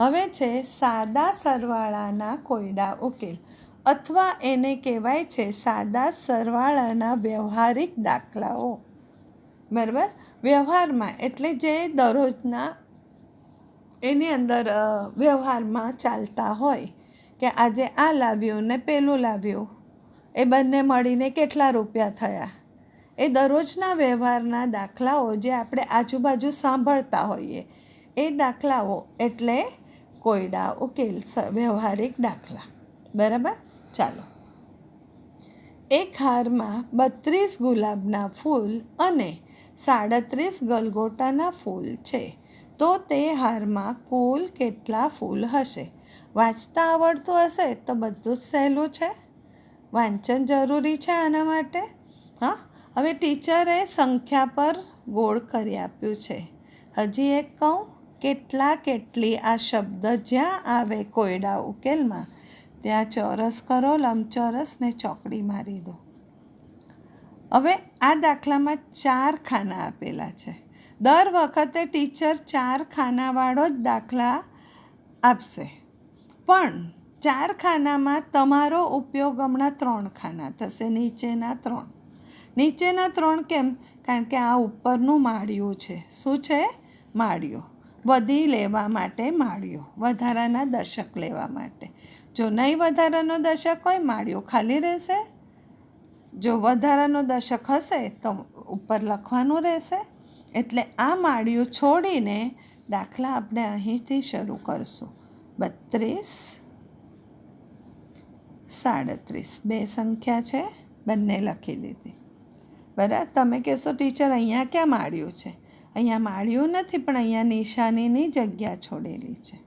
હવે છે સાદા સરવાળાના કોયડા ઉકેલ, અથવા એને કહેવાય છે સાદા સરવાળાના વ્યવહારિક દાખલાઓ. બરાબર? વ્યવહારમાં, એટલે જે દરરોજના એની અંદર વ્યવહારમાં ચાલતા હોય, કે આજે આ લાવ્યું ને પેલું લાવ્યું, એ બંને મળીને કેટલા રૂપિયા થયા? એ દરરોજના વ્યવહારના દાખલાઓ જે આપણે આજુબાજુ સાંભળતા હોઈએ, એ દાખલાઓ એટલે કોયડા, ઉકેલ વ્યવહારિક દાખલા. બરાબર? ચાલો. એક હારમાં બત્રીસ ગુલાબના ફૂલ અને સાડત્રીસ ગલગોટાના ફૂલ છે. તો તે હારમાં કુલ કેટલા ફૂલ હશે? વાંચતા આવડતું હશે તો બધું જ સહેલું છે? વાંચન જરૂરી છે આના માટે? હા? હવે ટીચરે સંખ્યા પર ગોળ કરી આપ્યું છે. હજી એક કહું? કેટલા કેટલી આ શબ્દ જ્યાં આવે કોયડા ઉકેલમાં, ત્યાં ચોરસ કરો, લંબચોરસ ને ચોકડી મારી દો. હવે આ દાખલામાં ચાર ખાના આપેલા છે. દર વખતે ટીચર ચાર ખાનાવાળો જ દાખલા આપશે. પણ ચાર ખાનામાં તમારો ઉપયોગ હમણાં ત્રણ ખાના થશે, નીચેના ત્રણ. નીચેના ત્રણ કેમ? કારણ કે આ ઉપરનું માળિયું છે. શું છે? માળિયું. વધી લેવા માટે માળિયું, વધારાના દશક લેવા માટે. જો નહીં વધારાનો દશક હોય, માળિયું ખાલી રહેશે. જો વધારાનો દશક હશે, તો ઉપર લખવાનું રહેશે. એટલે આ માળિયું છોડીને દાખલા આપણે અહીંથી શરૂ કરશું. બત્રીસ, સાડત્રીસ. બે સંખ્યા છે, બંને લખી દીધી. બરાબર? તમે કહેશો, ટીચર, અહીંયા ક્યાં માળ્યું છે? અહીંયા માળ્યું નથી, પણ અહીંયા નિશાનીની જગ્યા છોડેલી છે.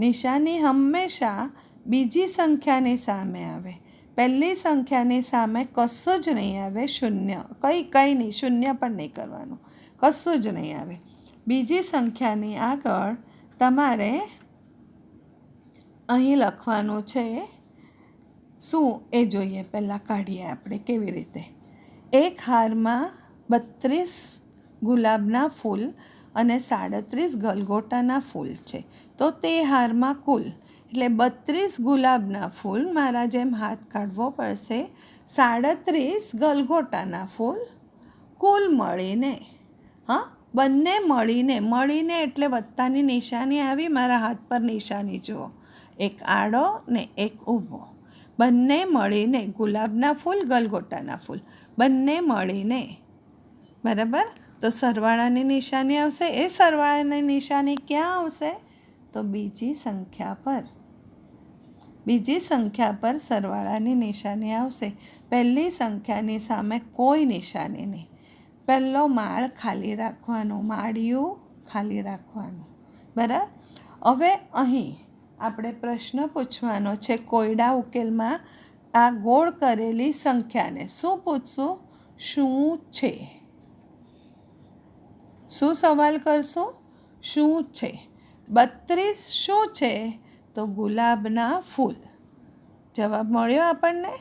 નિશાની હંમેશા બીજી સંખ્યાની સામે આવે. પહેલી સંખ્યાની સામે કશું જ નહીં આવે, શૂન્ય. કંઈ કંઈ નહીં, શૂન્ય પણ નહીં કરવાનું. કશું જ નહીં આવે. બીજી સંખ્યાની આગળ તમારે અહીં લખવાનું છે, શું? એ જોઈએ, પહેલાં કાઢીએ આપણે, કેવી રીતે? એક હારમાં બત્રીસ ગુલાબના ફૂલ અને સાડત્રીસ ગલગોટાના ફૂલ છે. તો તે હારમાં કુલ, એટલે બત્રીસ ગુલાબના ફૂલ મારા જેમ હાથ કાઢવો પડશે. સાડત્રીસ ગલગોટાના ફૂલ, કુલ મળીને, હા, બંને મળીને મળીને એટલે વત્તાની નિશાની આવી, મારા હાથ પર નિશાની જુઓ. એક આડો ને એક ઊભો. બંને મળીને ગુલાબના ફૂલ, ગલગોટાના ફૂલ. બંને મળીને, બરાબર? તો સરવાળાની નિશાની આવશે. એ સરવાળાની નિશાની ક્યાં આવશે? તો બીજી સંખ્યા પર. બીજી સંખ્યા પર સરવાળાની નિશાની આવશે. પહેલી સંખ્યાની સામે કોઈ નિશાની નહીં. પહેલો માળ ખાલી રાખવાનો, માળિયું ખાલી રાખવાનું. બરાબર? હવે અહીં આપણે પ્રશ્ન પૂછવાનો છે કોયડા ઉકેલમાં આ ગોળ કરેલી સંખ્યાને. શું પૂછશું? શું છે? શું સવાલ કરશો? શું છે? બત્રીસ શું છે? તો ગુલાબના ફૂલ. જવાબ મળ્યો આપણને?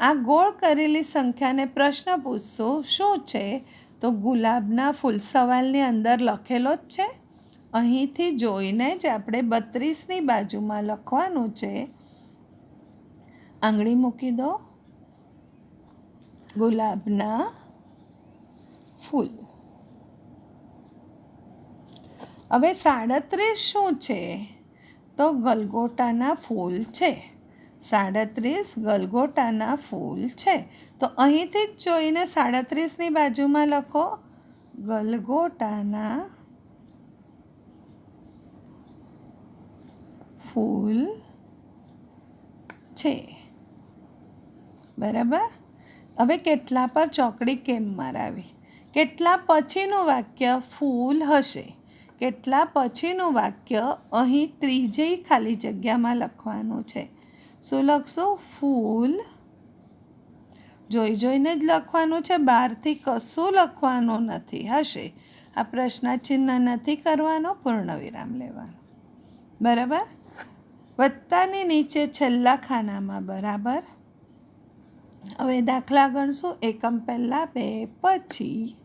આ ગોળ કરેલી સંખ્યાને પ્રશ્ન પૂછશો, શું છે? તો ગુલાબના ફૂલ સવાલની અંદર લખેલો જ છે. અહીંથી જોઈને જ આપણે બત્રીસની બાજુમાં લખવાનું છે. આંગળી મૂકી દો. ગુલાબના ફૂલ. હવે સાડત્રીસ શું છે? તો ગલગોટાના ફૂલ છે. સાડત્રીસ ગલગોટાના ફૂલ છે. તો અહીંથી જ જોઈને સાડત્રીસની બાજુમાં લખો. ગલગોટાના ફૂલ છે. બરાબર? હવે કેટલા પર ચોકડી કેમ મરાવી? કેટલા પછીનું વાક્ય ફૂલ હશે? કેટલા પછીનું વાક્ય અહીં ત્રીજી ખાલી જગ્યામાં લખવાનું છે? શું લખશો? ફૂલ. જોઈ જોઈને જ લખવાનું છે. બહારથી કશું લખવાનું નથી. હશે. આ પ્રશ્નચિહ્ન નથી કરવાનો. પૂર્ણ વિરામ લેવાનો. બરાબર? વત્તાની નીચે છેલ્લા ખાનામાં બરાબર? હવે દાખલા ગણશું. એકમ પહેલાં બે, પછી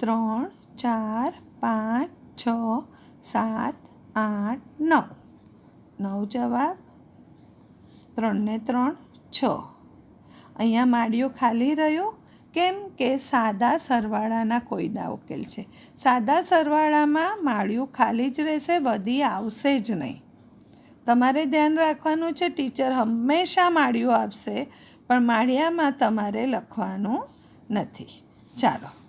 ત્રણ, ચાર, પાંચ છ, સાત, આઠ, નવ. નવ જવાબ ત્રણને ત્રણ, છ. અહીંયા માળિયું ખાલી રહ્યું? કેમ કે સાદા સરવાળાના કોયદા ઉકેલ છે. સાદા સરવાળામાં માળિયું ખાલી જ રહેશે, વધી આવશે જ નહીં. તમારે ધ્યાન રાખવાનું છે, ટીચર હંમેશા માળિયું આપશે, પણ માળિયામાં તમારે લખવાનું નથી. ચાલો.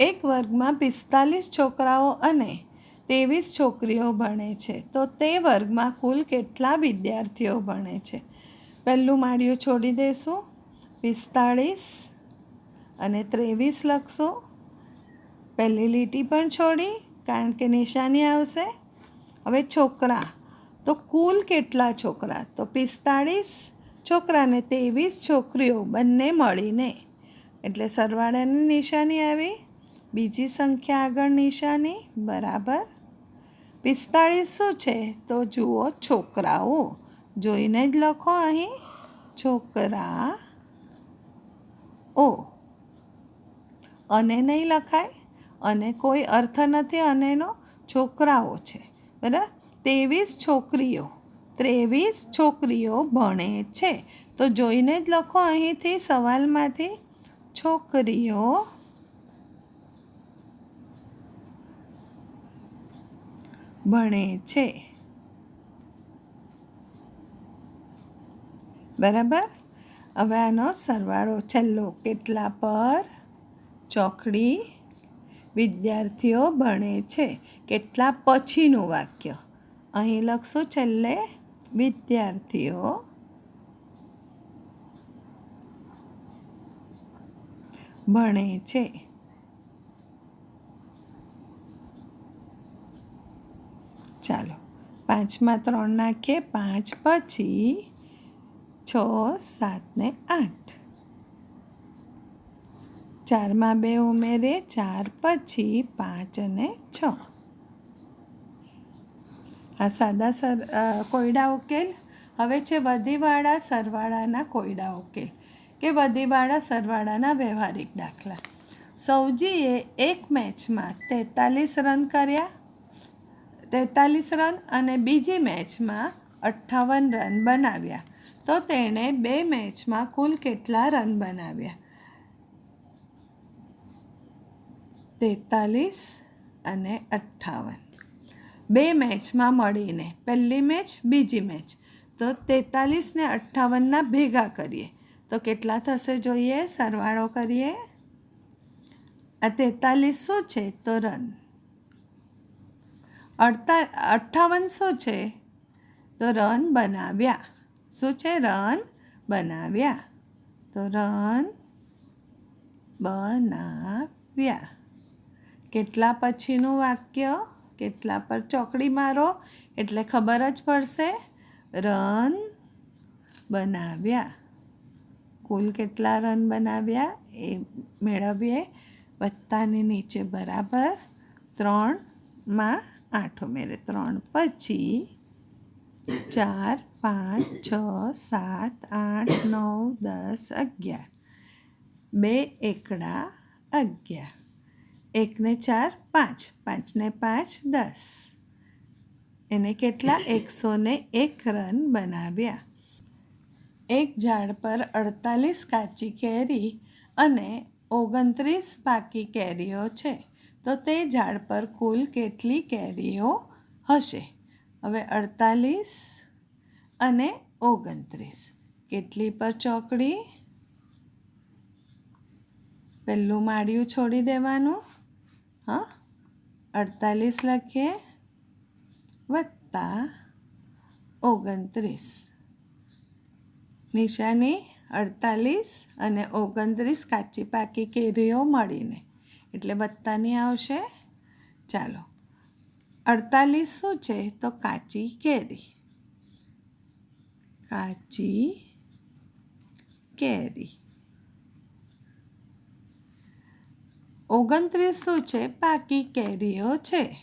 એક વર્ગમાં પિસ્તાલીસ છોકરાઓ અને ત્રેવીસ છોકરીઓ ભણે છે. તો તે વર્ગમાં કુલ કેટલા વિદ્યાર્થીઓ ભણે છે? પહેલું માળિયું છોડી દઈશું પિસ્તાળીસ અને ત્રેવીસ લખશો. પહેલી લીટી પણ છોડી, કારણ કે નિશાની આવશે. હવે છોકરા. તો કુલ કેટલા છોકરા? તો પિસ્તાળીસ છોકરાને ત્રેવીસ છોકરીઓ બંને મળીને. એટલે સરવાળાની નિશાની આવી. બીજી સંખ્યા આગળ નિશાની, બરાબર? પિસ્તાળીસ શું છે, તો જુઓ છોકરાઓ. જોઈને જ લખો અહીં. છોકરા ઓ. અને નહીં લખાય? અને કોઈ અર્થ નથી અનેનો? છોકરાઓ છે, બરાબર? ત્રેવીસ છોકરીઓ. ત્રેવીસ છોકરીઓ ભણે છે. તો જોઈને જ લખો અહીંથી સવાલમાંથી. છોકરીઓ ભણે છે. બરાબર? હવે આનો સરવાળો છેલ્લો કેટલા પર? ચોકડી વિદ્યાર્થીઓ ભણે છે. કેટલા પછીનું વાક્ય? અહીં લખશો છેલ્લે, વિદ્યાર્થીઓ. ભણે છે. ચાલો. પાંચમાં ત્રણ નાખીએ. પાંચ પછી છ, સાત ને આઠ. ચારમાં બે ઉમેરે ચાર પછી પાંચ અને છ. આ સાદા સર કોયડા ઉકેલ. હવે છે વધીવાળા સરવાળાના કોયડા ઉકેલ કે વધીવાળા સરવાળાના વ્યવહારિક દાખલા. સૌજીએ એક મેચમાં તેતાલીસ રન કર્યા. તેતાલીસ રન અને બીજી મેચમાં અઠ્ઠાવન રન બનાવ્યા. તો તેણે બે મેચમાં કુલ કેટલા રન બનાવ્યા? તેતાલીસ અને અઠ્ઠાવન. બે મેચમાં મળીને પહેલી મેચ, બીજી મેચ. તો તેતાલીસ ને અઠ્ઠાવનના ભેગા કરીએ. તો કેટલા થશે જોઈએ? સરવાળો કરીએ. આ તેતાલીસ શું છે તો રન. અડતા અઠ્ઠાવનસો છે? તો રન બનાવ્યા. શું છે? રન બનાવ્યા. તો રન બનાવ્યા. કેટલા પછીનું વાક્ય? કેટલા પર ચોકડી મારો? એટલે ખબર જ પડશે. રન બનાવ્યા. કુલ કેટલા રન બનાવ્યા? એ મેળવીએ. વત્તાની નીચે બરાબર ત્રણમાં આઠ ઉમેરે ત્રણ. પછી ચાર, પાંચ, છ, સાત, આઠ, નવ, દસ, અગિયાર. બે એકડા અગિયાર. એકને ચાર, પાંચ. પાંચને પાંચ, દસ. એને કેટલા? એકસો ને એક રન બનાવ્યા. એક ઝાડ પર અડતાલીસ કાચી કેરી અને ઓગણત્રીસ પાકી કેરીઓ છે. તો તે ઝાડ પર કુલ કેટલી કેરીઓ હશે? હવે અડતાલીસ અને ઓગણત્રીસ. કેટલી પર ચોકડી? પહેલું માળિયું છોડી દેવાનું. હા, અડતાલીસ લખીએ. વત્તા ઓગણત્રીસ. નિશાની અડતાલીસ અને ઓગણત્રીસ કાચી પાકી કેરીઓ મળીને. એટલે વત્તાની આવશે. ચાલો. અડતાલીસ શું છે તો કાચી કેરી. કાચી કેરી. ઓગણત્રીસ શું છે પાકી કેરીઓ છે.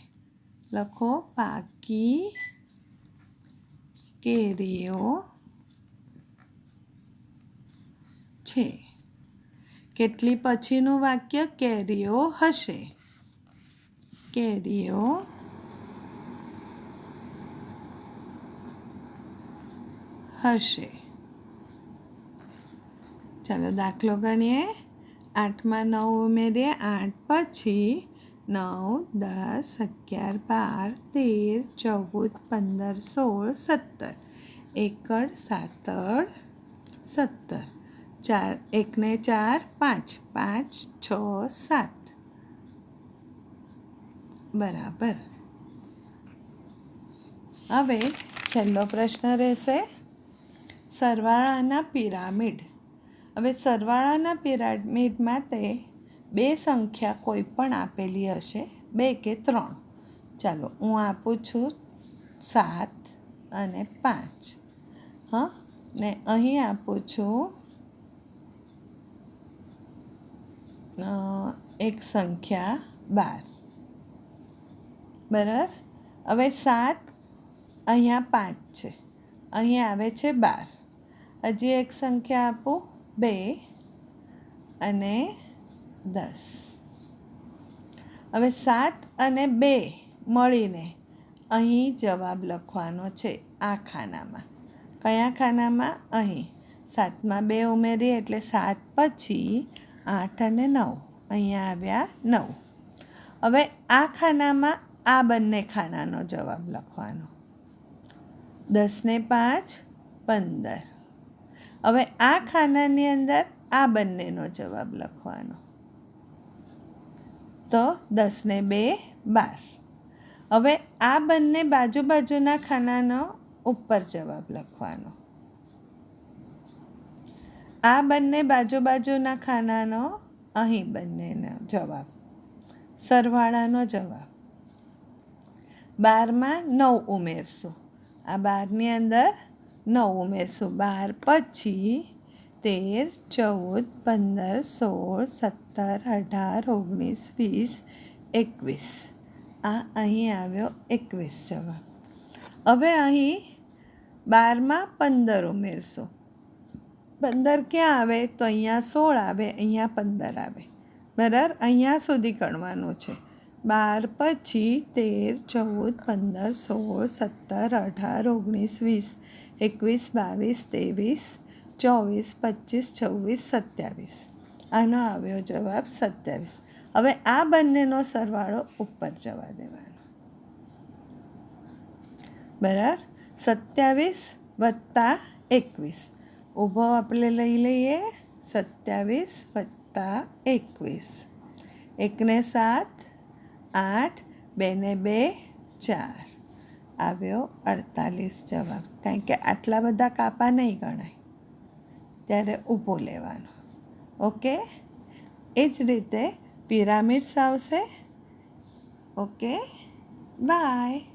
લખો પાકી કેરીઓ છે. કેટલી પછીનું વાક્ય કેરીઓ હશે? કેરીઓ. હશે. ચાલો દાખલો ગણીએ. આઠમાં નવ ઉમેરીએ. આઠ પછી નવ, દસ, અગિયાર, બાર, તેર, ચૌદ, પંદર, સોળ, સત્તર એકડ સાતડ સત્તર. ચાર, એકને ચાર, પાંચ. પાંચ, છ, સાત. બરાબર. હવે છેલ્લો પ્રશ્ન રહેશે. સરવાળાના પિરામિડ. હવે સરવાળાના પિરામિડ માટે બે સંખ્યા કોઈ પણ આપેલી હશે. બે કે ત્રણ. ચાલો, હું આપું છું સાત અને પાંચ. હા? ને અહીં આપું છું એક સંખ્યા બાર. બરાબર? હવે સાત અહીંયા પાંચ છે. અહીં આવે છે બાર. હજી એક સંખ્યા આપો. બે અને દસ. હવે સાત અને બે મળીને અહીં જવાબ લખવાનો છે આ ખાનામાં. કયા ખાનામાં? અહીં. સાતમાં બે ઉમેરીએ એટલે સાત પછી આઠ અને નવ. અહીંયા આવ્યા નવ. હવે આ ખાનામાં આ બંને ખાનાનો જવાબ લખવાનો. દસને પાંચ, પંદર. હવે આ ખાનાની અંદર આ બંનેનો જવાબ લખવાનો. તો દસને બે, બાર. હવે આ બંને બાજુ બાજુના ખાનાનો ઉપર જવાબ લખવાનો. આ બંને બાજુ બાજુના ખાનાનો અહીં બંનેનો જવાબ. સરવાળાનો જવાબ. બારમાં નવ ઉમેરશું. આ બારની અંદર નવ ઉમેરશું. બાર પછી તેર, ચૌદ, પંદર, સોળ, સત્તર, અઢાર, ઓગણીસ, વીસ, એકવીસ. આ અહીં આવ્યો એકવીસ જવાબ. હવે અહીં બારમાં પંદર ઉમેરશું. પંદર ક્યાં આવે? તો અહીંયા સોળ આવે, અહીંયા પંદર આવે. બરાબર? અહીંયા સુધી ગણવાનું છે. બાર પછી તેર, ચૌદ, પંદર, સોળ, સત્તર, અઢાર, ઓગણીસ, વીસ, એકવીસ, બાવીસ, ત્રેવીસ, ચોવીસ, પચીસ, છવ્વીસ, સત્યાવીસ. આનો આવ્યો જવાબ સત્યાવીસ. હવે આ બંનેનો સરવાળો ઉપર જવા દેવાનો. બરાબર? સત્યાવીસ વત્તા એકવીસ. ઊભો આપણે લઈ લઈએ. સત્યાવીસ વત્તા એકવીસ. એકને સાત, આઠ, બેને બે, ચાર. આવ્યો અડતાલીસ જવાબ. કારણ કે આટલા બધા કાપા નહીં ગણાય. ત્યારે ઊભો લેવાનો. ઓકે? એ જ રીતે પિરામિડ્સ આવશે. ઓકે? બાય.